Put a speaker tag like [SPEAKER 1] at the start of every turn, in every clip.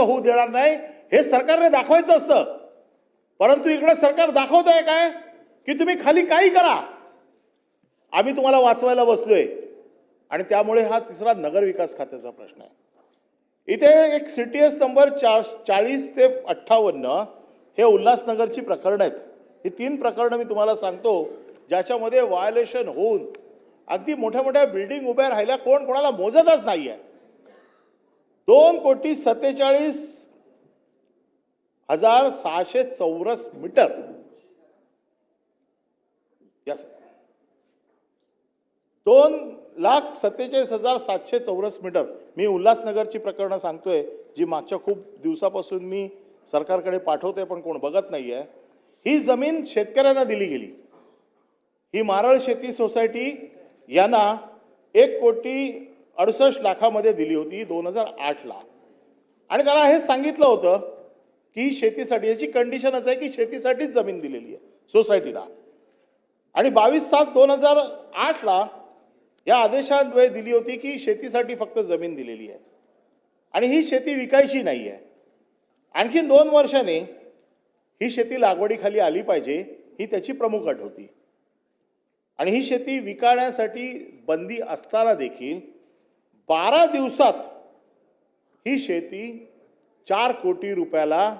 [SPEAKER 1] चुकीचं होऊ देणार नाही हे सरकारने दाखवायचं असतं. परंतु इकडे सरकार दाखवत आहे काय? की तुम्ही खाली काही करा. आम्ही तुम्हाला वाचवायला बसलोय. आणि त्यामुळे हा तिसरा नगर विकास खात्याचा प्रश्न आहे. इथे एक सी टी एस नंबर चार चाळीस ते अठ्ठावन्न हे उल्हासनगरची प्रकरणं आहेत. ही तीन प्रकरणं मी तुम्हाला सांगतो ज्याच्यामध्ये व्हायोलेशन होऊन अगदी मोठ्या मोठ्या बिल्डिंग उभ्या राहिल्या कोण कोणाला मोजतच नाही आहे दोन कोटी सत्तेचाळीस हजार सहाशे चौरस मीटर. दोन लाख सत्तेचाळीस हजार सातशे चौरस मीटर. मी उल्हासनगरची प्रकरणं सांगतोय जी मागच्या खूप दिवसापासून मी सरकारकडे पाठवतोय पण कोण बघत नाही आहे ही जमीन शेतकऱ्यांना दिली गेली. ही मारळ शेती सोसायटी यांना एक कोटी अडुसष्ट लाखामध्ये दिली होती दोन हजार आठला. आणि त्याला हे सांगितलं होतं की शेतीसाठी याची कंडिशनच आहे की शेतीसाठीच जमीन दिलेली आहे सोसायटीला. आणि बावीस सात दोन हजार आठला या आदेशाद्वारे दिली होती की शेतीसाठी फक्त जमीन दिलेली आहे. आणि ही शेती विकायची नाही आहे. आणखीन दोन वर्षाने ही शेती लागवडीखाली आली पाहिजे ही त्याची प्रमुख अट होती. आणि ही शेती विकण्यासाठी बंदी असताना देखील बारा दिवसात ही शेती चार कोटी रुपयाला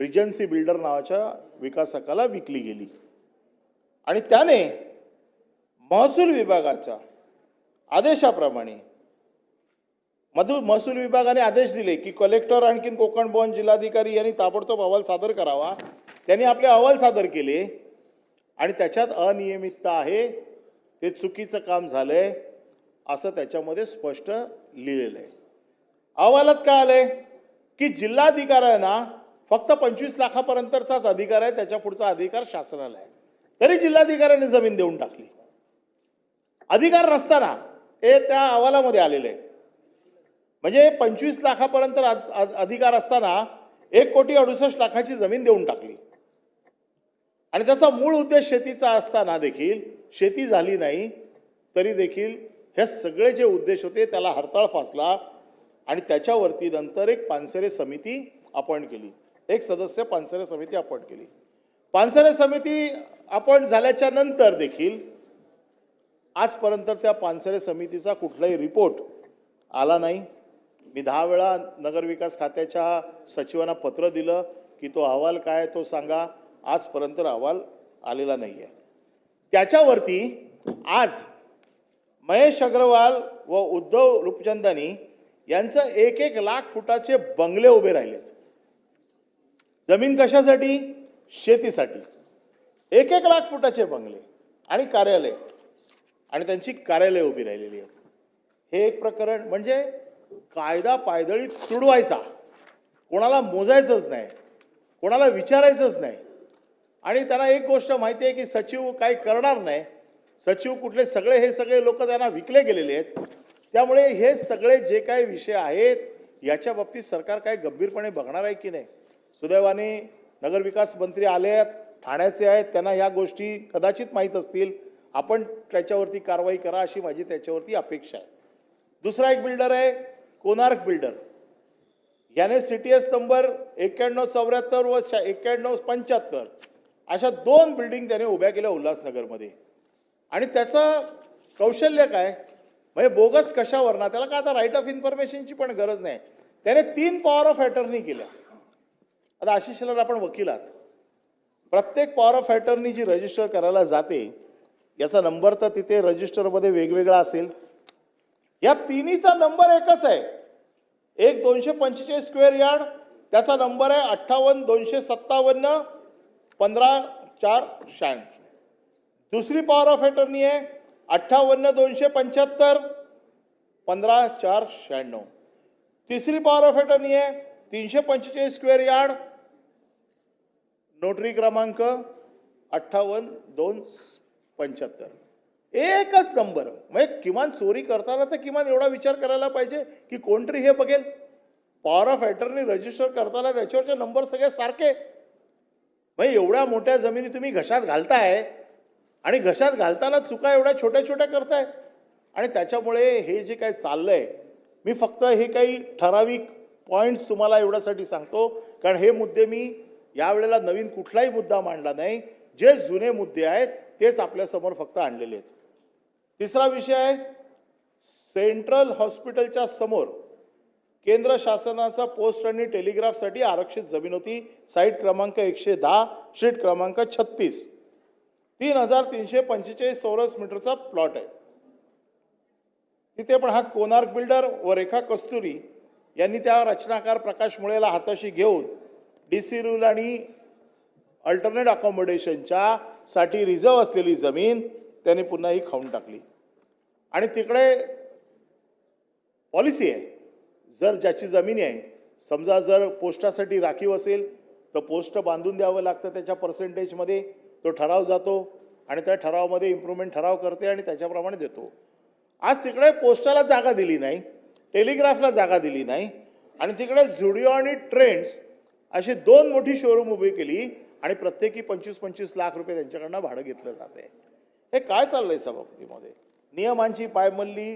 [SPEAKER 1] रिजन्सी बिल्डर नावाच्या विकासकाला विकली गेली. आणि त्याने महसूल विभागाच्या आदेशाप्रमाणे मधु महसूल विभागाने आदेश दिले की कलेक्टर आणखीन कोकण भवन जिल्हाधिकारी यांनी ताबडतोब अहवाल सादर करावा. त्यांनी आपले अहवाल सादर केले आणि त्याच्यात अनियमितता आहे. ते चुकीचं काम झालं आहे असं त्याच्यामध्ये स्पष्ट लिहिलेलं आहे. अहवालात काय आलंय? की जिल्हाधिकाऱ्यांना फक्त पंचवीस लाखापर्यंतचाच अधिकार आहे त्याच्या पुढचा अधिकार शासनाला आहे. तरी जिल्हाधिकाऱ्यांनी जमीन देऊन टाकली. अधिकार नसताना हे त्या अहवालामध्ये आलेलं आहे. म्हणजे पंचवीस लाखापर्यंत अधिकार असताना एक कोटी अडुसष्ट लाखाची जमीन देऊन टाकली. आणि त्याचा मूळ उद्देश शेतीचा असताना देखील शेती झाली नाही तरी देखील हे सगळे जे उद्देश होते त्याला हरताळ फासला आणि त्याच्यावरती नंतर एक पानसरे समिती अपॉइंट केली. एक सदस्य पानसरे समिती अपॉइंट केली. पानसरे समिती अपॉइंट झाल्याच्यानंतर देखील आजपर्यंत त्या पानसरे समितीचा कुठलाही रिपोर्ट आला नाही. मी दहा वेळा नगरविकास खात्याच्या सचिवांना पत्र दिलं की तो अहवाल काय तो सांगा. आजपर्यंत अहवाल आलेला नाही आहे त्याच्यावरती आज महेश अग्रवाल व उद्धव रूपचंदानी यांचं एक एक लाख फुटाचे बंगले उभे राहिलेत. जमीन कशासाठी? शेतीसाठी. एक एक लाख फुटाचे बंगले आणि कार्यालय. आणि त्यांची कार्यालय उभी राहिलेली आहेत. हे एक प्रकरण म्हणजे कायदा पायदळी तुडवायचा. कोणाला मोजायचंच नाही. कोणाला विचारायचंच नाही. आणि त्यांना एक गोष्ट माहिती आहे की सचिव काही करणार नाही. सचिव कुठले सगळे हे सगळे लोक त्यांना विकले गेलेले आहेत. त्यामुळे हे सगळे जे काही विषय आहेत याच्या बाबतीत सरकार काय गंभीरपणे बघणार आहे की नाही? सुदैवाने नगरविकास मंत्री आले आहेत ठाण्याचे आहेत त्यांना ह्या गोष्टी कदाचित माहीत असतील. आपण त्याच्यावरती कारवाई करा अशी माझी त्याच्यावरती अपेक्षा आहे. दुसरा एक बिल्डर आहे कोणार्क बिल्डर याने सी टी एस नंबर एक्क्याण्णव चौऱ्याहत्तर व शा एक्क्याण्णव पंच्याहत्तर अशा दोन बिल्डिंग त्याने उभ्या केल्या उल्हासनगरमध्ये. आणि त्याचं कौशल्य काय? म्हणजे बोगस कशावर ना त्याला काय आता राईट ऑफ इन्फॉर्मेशनची पण गरज नाही. त्याने तीन पॉवर ऑफ अटर्नी केल्या. आता आशिष शेलार आपण वकील आहात. प्रत्येक पॉवर ऑफ अटर्नी जी रजिस्टर करायला जाते याचा नंबर तर तिथे रजिस्टरमध्ये वेगवेगळा असेल. या तिन्हीचा नंबर एकच आहे. एक दोनशे पंचेचाळीस स्क्वेअर यार्ड त्याचा नंबर आहे अठ्ठावन्न दोनशे सत्तावन्न पंधरा चार शहाण्णव. दुसरी पॉवर ऑफ अटर्नी आहे अठ्ठावन्न दोनशे पंच्याहत्तर पंधरा चार शहाण्णव. तिसरी पॉवर ऑफ अटर्नी आहे तीनशे पंचेचाळीस स्क्वेअर यार्ड नोटरी क्रमांक अठ्ठावन्न दोन पंच्याहत्तर. एकच नंबर म्हणजे किमान चोरी करताना तर किमान एवढा विचार करायला पाहिजे की कोणतरी हे बघेल. पॉवर ऑफ अटर्नी रजिस्टर करताना त्याच्यावरचे नंबर सगळे सारखे. म्हणजे एवढ्या मोठ्या जमिनी तुम्ही घशात घालताय आणि घशात घालताना चुका एवढ्या छोट्या छोट्या करताय. आणि त्याच्यामुळे हे जे काही चाललंय मी फक्त हे काही ठराविक पॉईंट्स तुम्हाला एवढ्यासाठी सांगतो. कारण हे मुद्दे मी यावेळेला नवीन कुठलाही मुद्दा मांडला नाही. जे जुने मुद्दे आहेत तेच आपल्यासमोर फक्त आणलेले आहेत. तिसरा विषय आहे सेंट्रल हॉस्पिटलच्या समोर केंद्र शासनाचा पोस्ट आणि टेलिग्राफसाठी आरक्षित जमीन होती. साईट क्रमांक एकशे दहा शीट क्रमांक छत्तीस. तीन हजार तीनशे पंचेचाळीस चौरस मीटरचा प्लॉट आहे. तिथे पण हा कोणार्क बिल्डर व रेखा कस्तुरी यांनी त्या रचनाकार प्रकाश मुळेला हाताशी घेऊन डी सी रूल आणि अल्टरनेट अकॉमोडेशनच्या साठी रिझर्व असलेली जमीन त्यांनी पुन्हा ही खाऊन टाकली. आणि तिकडे पॉलिसी आहे. जर ज्याची जमीन आहे समजा जर पोस्टासाठी राखीव असेल तर पोस्ट बांधून द्यावं लागतं त्याच्या पर्सेंटेजमध्ये तो ठराव जातो आणि त्या ठरावामध्ये इम्प्रूव्हमेंट ठराव करते आणि त्याच्याप्रमाणे देतो. आज तिकडे पोस्टाला जागा दिली नाही टेलिग्राफला जागा दिली नाही आणि तिकडे झुडिओ आणि ट्रेंड्स अशी दोन मोठी शोरूम उभी केली आणि प्रत्येकी पंचवीस पंचवीस लाख रुपये त्यांच्याकडनं भाडं घेतलं जाते हे काय चाललंय सभापतीमध्ये? नियमांची पायमल्ली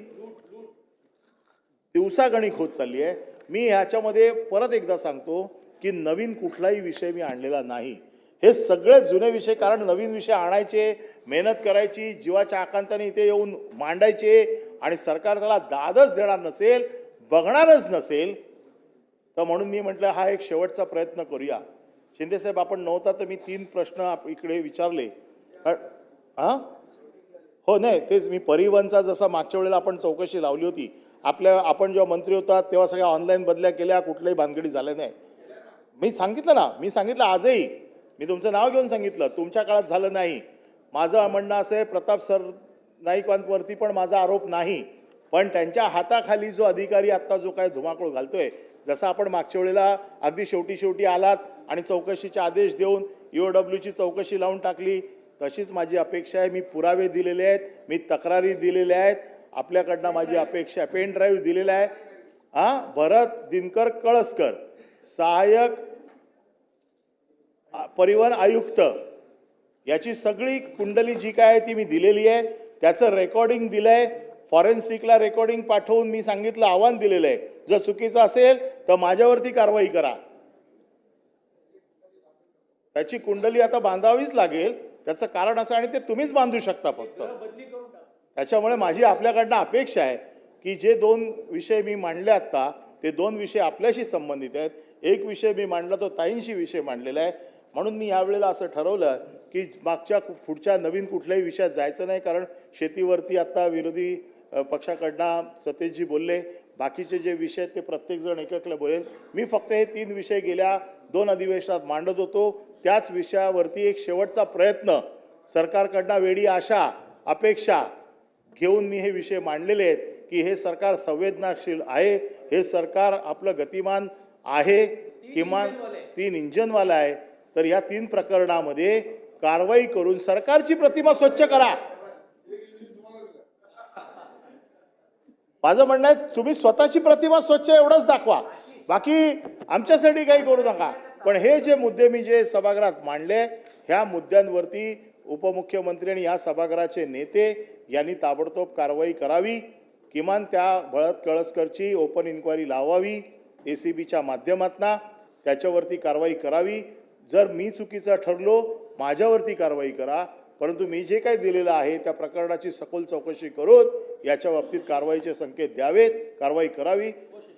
[SPEAKER 1] दिवसागणिक होत चालली आहे. मी ह्याच्यामध्ये परत एकदा सांगतो की नवीन कुठलाही विषय मी आणलेला नाही. हे सगळे जुने विषय कारण नवीन विषय आणायचे मेहनत करायची जीवाच्या आकांताने इथे येऊन मांडायचे आणि सरकार त्याला दादच देणार नसेल बघणारच नसेल तर म्हणून मी म्हटलं हा एक शेवटचा प्रयत्न करूया. शिंदेसाहेब आपण नव्हता तर मी तीन प्रश्न इकडे विचारले. हां हो नाही तेच मी परिवहनचा जसा मागच्या वेळेला आपण चौकशी लावली होती. आपल्या आपण जेव्हा मंत्री होता तेव्हा सगळ्या ऑनलाईन बदल्या केल्या कुठल्याही भानगडी झाल्या नाही. मी सांगितलं ना मी सांगितलं आजही. मी तुमचं नाव घेऊन सांगितलं तुमच्या काळात झालं नाही. माझं म्हणणं असं आहे प्रताप सर नाईकांवरती पण माझा आरोप नाही. पण त्यांच्या हाताखाली जो अधिकारी आत्ता जो काय धुमाकूळ घालतोय जसं आपण मागच्या वेळेला अगदी शेवटी शेवटी आलात आणि चौकशीचे आदेश देऊन ईओडब्ल्यूची चौकशी लावून टाकली तशीच माझी अपेक्षा आहे. मी पुरावे दिलेले आहेत मी तक्रारी दिलेल्या आहेत. आपल्याकडनं माझी अपेक्षा पेन ड्राईव्ह दिलेला आहे. हां भरत दिनकर कळसकर सहाय्यक परिवहन आयुक्त याची सगळी कुंडली जी काय आहे ती मी दिलेली आहे. त्याचं रेकॉर्डिंग दिलंय. फॉरेन्सिकला रेकॉर्डिंग पाठवून मी सांगितलं आव्हान दिलेलं आहे. जर चुकीचं असेल तर माझ्यावरती कारवाई करा. त्याची कुंडली आता बांधावीच लागेल. त्याचं कारण असं आणि ते तुम्हीच बांधू शकता फक्त. त्याच्यामुळे माझी आपल्याकडनं अपेक्षा आहे की जे दोन विषय मी मांडले आत्ता ते दोन विषय आपल्याशी संबंधित आहेत. एक विषय मी मांडला तो ताईंशी विषय मांडलेला आहे. म्हणून मी यावेळेला असं ठरवलं की मागच्या पुढच्या नवीन कुठल्याही विषयात जायचं नाही कारण शेतीवरती आत्ता विरोधी पक्षाकडनं सतेजजी बोलले. बाकीचे जे विषय आहेत ते प्रत्येकजण एककला बोलेल. मी फक्त हे तीन विषय गेल्या दोन अधिवेशनात मांडत होतो. त्याच विषयावरती एक शेवटचा प्रयत्न सरकारकडनं वेडी आशा अपेक्षा घेऊन मी हे विषय मांडलेले आहेत की हे सरकार संवेदनाशील आहे हे सरकार आपलं गतिमान आहे किमान तीन इंजनवाला आहे. तर या तीन प्रकरणामध्ये कारवाई करून सरकारची प्रतिमा स्वच्छ करा. माझं म्हणणं आहे तुम्ही स्वतःची प्रतिमा स्वच्छ एवढंच दाखवा. बाकी आमच्यासाठी काही करू नका. पण हे जे मुद्दे मी जे सभागृहात मांडले ह्या मुद्द्यांवरती उपमुख्यमंत्री आणि या सभागृहाचे नेते यांनी ताबडतोब कारवाई करावी. किमान त्या भळत कळसकरची ओपन इन्क्वायरी लावावी ए सी बीच्या माध्यमातून त्याच्यावरती कारवाई करावी. जर मी चुकीचा ठरलो माझ्यावरती कारवाई करा. परंतु मी जे काही दिलेलं आहे त्या प्रकरणाची सखोल चौकशी करून याच्या बाबतीत कारवाईचे संकेत द्यावेत कारवाई करावी.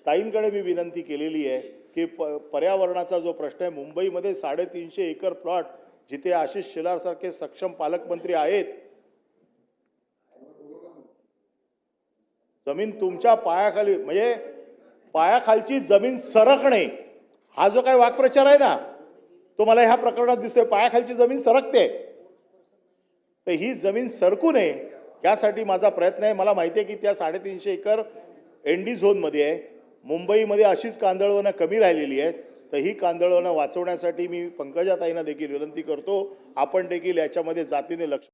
[SPEAKER 1] ताईंकडे मी विनंती केलेली आहे की प पर्यावरणाचा जो प्रश्न आहे मुंबईमध्ये साडेतीनशे एकर प्लॉट जिथे आशिष शेलारसारखे सक्षम पालकमंत्री आहेत जमीन तुमच्या पायाखाली म्हणजे पायाखालची जमीन सरकणे हा जो काही वाक्प्रचार आहे ना तो मला ह्या प्रकरणात दिसतोय पायाखालची जमीन सरकते. तर ही जमीन सरकू नये यासाठी माझा प्रयत्न आहे. मला माहिती आहे की त्या साडेतीनशे एकर एन डी झोनमध्ये आहे. मुंबईमध्ये अशीच कांदळवनं कमी राहिलेली आहेत. तर ही कांदळवनं वाचवण्यासाठी मी पंकजाताईंना देखील विनंती करतो. आपण देखील याच्यामध्ये जातीने लक्ष